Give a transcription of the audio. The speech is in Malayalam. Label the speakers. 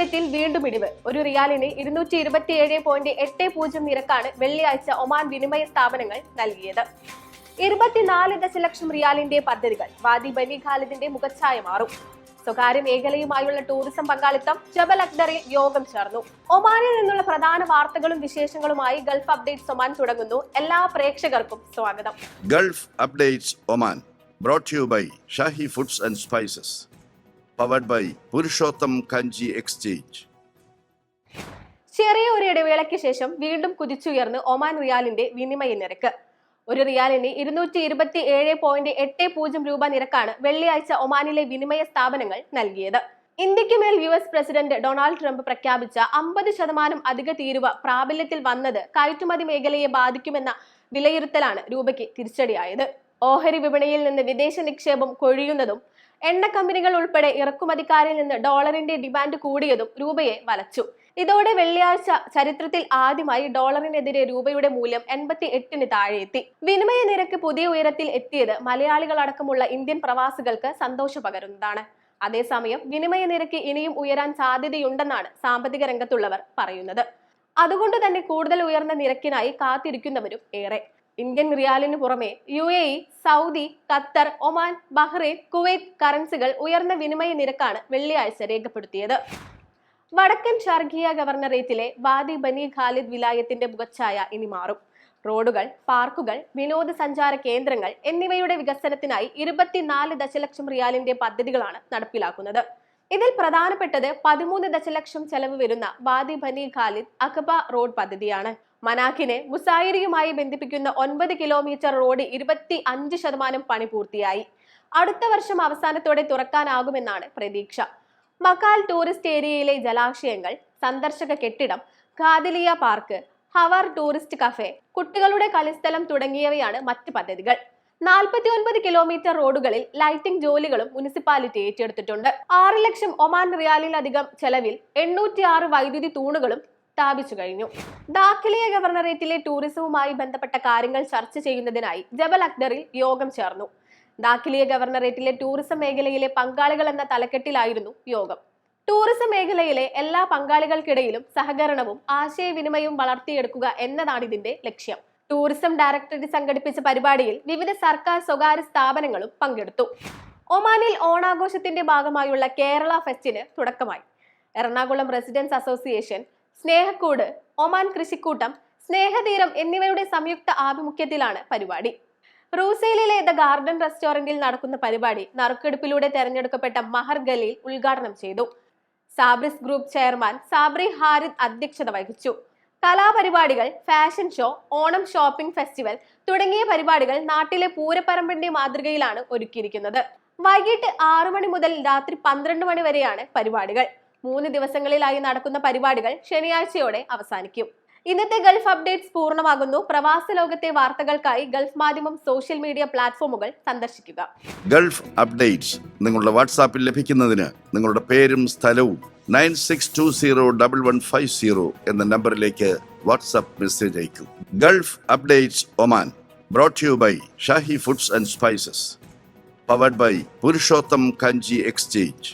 Speaker 1: പ്രാബല്യത്തിൽ വീണ്ടും ഇടിവ്. ഒരു റിയാലിന് ഇരുന്നൂറ്റി ഇരുപത്തിയേഴ് പോയിന്റ് എട്ട് പൂജ്യം നിരക്കാണ് വെള്ളിയാഴ്ച ഒമാൻ വിനിമയ സ്ഥാപനങ്ങൾ നൽകിയത്. ഇരുപത്തിനാല് ദശലക്ഷം റിയാലിന്റെ പദ്ധതികൾ വാദി ബനി ഖാലിദിന്റെ മുഖച്ഛായ മാറും. സ്വകാര്യ മേഖലയുമായുള്ള ടൂറിസം പങ്കാളിത്തം ജബൽ അക്ദറിൽ യോഗം ചേർന്നു. ഒമാനിൽ നിന്നുള്ള പ്രധാന വാർത്തകളും വിശേഷങ്ങളുമായി ഗൾഫ് അപ്ഡേറ്റ്സ് ഒമാൻ തുടങ്ങുന്നു. എല്ലാ പ്രേക്ഷകർക്കും സ്വാഗതം.
Speaker 2: Gulf updates Oman brought you by Shahi foods and and Spices, by Purushottam Kanji exchange.
Speaker 1: ചെറിയ ഒരു ഇടവേളയ്ക്ക് ശേഷം വീണ്ടും കുതിച്ചുയർന്ന് ഒമാൻ റിയാലിന്റെ വിനിമയ നിരക്ക്. ഒരു റിയാലിന് ഇരുന്നൂറ്റി ഇരുപത്തി ഏഴ് പോയിന്റ് എട്ട് പൂജ്യം രൂപ നിരക്കാണ് വെള്ളിയാഴ്ച ഒമാനിലെ വിനിമയ സ്ഥാപനങ്ങൾ നൽകിയത്. ഇന്ത്യയ്ക്ക് മേൽ U S president Donald Trump പ്രഖ്യാപിച്ച അമ്പത് ശതമാനം അധിക തീരുവ പ്രാബല്യത്തിൽ വന്നത് കയറ്റുമതി മേഖലയെ ബാധിക്കുമെന്ന വിലയിരുത്തലാണ് രൂപയ്ക്ക് തിരിച്ചടിയായത്. ഓഹരി വിപണിയിൽ നിന്ന് വിദേശ നിക്ഷേപം കൊഴിയുന്നതും എണ്ണ കമ്പനികൾ ഉൾപ്പെടെ ഇറക്കുമതിക്കാരിൽ നിന്ന് ഡോളറിന്റെ ഡിമാൻഡ് കൂടിയതും രൂപയെ വലച്ചു. ഇതോടെ വെള്ളിയാഴ്ച ചരിത്രത്തിൽ ആദ്യമായി ഡോളറിനെതിരെ രൂപയുടെ മൂല്യം എൺപത്തി എട്ടിന് താഴെയെത്തി. വിനിമയ നിരക്ക് പുതിയ ഉയരത്തിൽ എത്തിയത് മലയാളികളടക്കമുള്ള ഇന്ത്യൻ പ്രവാസികൾക്ക് സന്തോഷം പകരുന്നതാണ്. അതേസമയം വിനിമയ നിരക്ക് ഇനിയും ഉയരാൻ സാധ്യതയുണ്ടെന്നാണ് സാമ്പത്തിക രംഗത്തുള്ളവർ പറയുന്നത്. അതുകൊണ്ട് തന്നെ കൂടുതൽ ഉയർന്ന നിരക്കിനായി കാത്തിരിക്കുന്നവരും ഏറെ. ഇന്ത്യൻ റിയാലിന് പുറമെ U A E Saudi Qatar Oman Bahrain Kuwait കറൻസികൾ ഉയർന്ന വിനിമയ നിരക്കാണ് വെള്ളിയാഴ്ച രേഖപ്പെടുത്തിയത്. വടക്കൻ ഷർഗിയ ഗവർണറേറ്റിലെ വാദി ബനി ഖാലിദ് വിലായത്തിന്റെ മുഖച്ഛായ ഇനി മാറും. റോഡുകൾ പാർക്കുകൾ വിനോദസഞ്ചാര കേന്ദ്രങ്ങൾ എന്നിവയുടെ വികസനത്തിനായി ഇരുപത്തിനാല് ദശലക്ഷം റിയാലിന്റെ പദ്ധതികളാണ് നടപ്പിലാക്കുന്നത്. ഇതിൽ പ്രധാനപ്പെട്ടത് പതിമൂന്ന് ദശലക്ഷം ചെലവ് വരുന്ന വാദി ബനി ഖാലിദ് അഖബ റോഡ് പദ്ധതിയാണ്. മനാഖിനെ മുസായിരിയുമായി ബന്ധിപ്പിക്കുന്ന ഒൻപത് കിലോമീറ്റർ റോഡ് ഇരുപത്തി അഞ്ച് ശതമാനം പണി പൂർത്തിയായി. അടുത്ത വർഷം അവസാനത്തോടെ തുറക്കാനാകുമെന്നാണ് പ്രതീക്ഷ. മക്കാൽ ടൂറിസ്റ്റ് ഏരിയയിലെ ജലാശയങ്ങൾ സന്ദർശക കെട്ടിടം ഖാദിലിയ പാർക്ക് ഹവർ ടൂറിസ്റ്റ് കഫേ കുട്ടികളുടെ കളിസ്ഥലം തുടങ്ങിയവയാണ് മറ്റ് പദ്ധതികൾ. നാൽപ്പത്തി ഒൻപത് കിലോമീറ്റർ റോഡുകളിൽ ലൈറ്റിംഗ് ജോലികളും മുനിസിപ്പാലിറ്റി ഏറ്റെടുത്തിട്ടുണ്ട്. ആറ് ലക്ഷം ഒമാൻ റിയാലിലധികം ചെലവിൽ എണ്ണൂറ്റി ആറ് വൈദ്യുതി തൂണുകളും സ്ഥാപിച്ചു കഴിഞ്ഞു. ദാഖിലിയ ഗവർണറേറ്റിലെ ടൂറിസവുമായി ബന്ധപ്പെട്ട കാര്യങ്ങൾ ചർച്ച ചെയ്യുന്നതിനായി ജബൽ അക്ദറിൽ യോഗം ചേർന്നു. ദാഖിലിയ ഗവർണറേറ്റിലെ ടൂറിസം മേഖലയിലെ പങ്കാളികൾ എന്ന തലക്കെട്ടിലായിരുന്നു യോഗം. ടൂറിസം മേഖലയിലെ എല്ലാ പങ്കാളികൾക്കിടയിലും സഹകരണവും ആശയവിനിമയവും വളർത്തിയെടുക്കുക എന്നതാണ് ഇതിന്റെ ലക്ഷ്യം. ടൂറിസം ഡയറക്ടറേറ്റ് സംഘടിപ്പിച്ച പരിപാടിയിൽ വിവിധ സർക്കാർ സ്വകാര്യ സ്ഥാപനങ്ങളും പങ്കെടുത്തു. ഒമാനിൽ ഓണാഘോഷത്തിന്റെ ഭാഗമായുള്ള കേരള ഫെസ്റ്റിന് തുടക്കമായി. Ernakulam residence association Snehakkoodu Oman Krishikkoottam Snehatheeram എന്നിവയുടെ സംയുക്ത ആഭിമുഖ്യത്തിലാണ് പരിപാടി. റൂസേലിലെ ദ ഗാർഡൻ റെസ്റ്റോറന്റിൽ നടക്കുന്ന പരിപാടി നറുക്കെടുപ്പിലൂടെ തെരഞ്ഞെടുക്കപ്പെട്ട മഹർ ഗലീൽ ഉദ്ഘാടനം ചെയ്തു. സാബ്രിസ് ഗ്രൂപ്പ് ചെയർമാൻ സാബ്രി ഹാരിദ് അധ്യക്ഷത വഹിച്ചു. കലാപരിപാടികൾ fashion show Onam shopping festival തുടങ്ങിയ പരിപാടികൾ നാട്ടിലെ പൂരപ്പറമ്പിന്റെ മാതൃകയിലാണ് ഒരുക്കിയിരിക്കുന്നത്. വൈകിട്ട് ആറു മണി മുതൽ രാത്രി പന്ത്രണ്ട് മണി വരെയാണ് പരിപാടികൾ. മൂന്ന് ദിവസങ്ങളിലായി നടക്കുന്ന പരിപാടികൾ ശനിയാഴ്ചയോടെ അവസാനിക്കും. ഇന്നത്തെ ഗൾഫ് അപ്ഡേറ്റ്സ് പൂർണമാകുന്നു. പ്രവാസ ലോകത്തെ വാർത്തകൾക്കായി ഗൾഫ് മാധ്യമം സോഷ്യൽ മീഡിയ പ്ലാറ്റ്ഫോമുകൾ സന്ദർശിക്കുക.
Speaker 2: ഗൾഫ് അപ്ഡേറ്റ്സ് നിങ്ങളുടെ വാട്സാപ്പിൽ ലഭിക്കുന്നതിന് നിങ്ങളുടെ പേരും സ്ഥലവും nine six two zero double one five zero എന്ന നമ്പറിലേക്ക് WhatsApp message അയക്കൂ. Gulf updates Oman brought you by Shahi foods and spices powered by Purushottam Kanji exchange.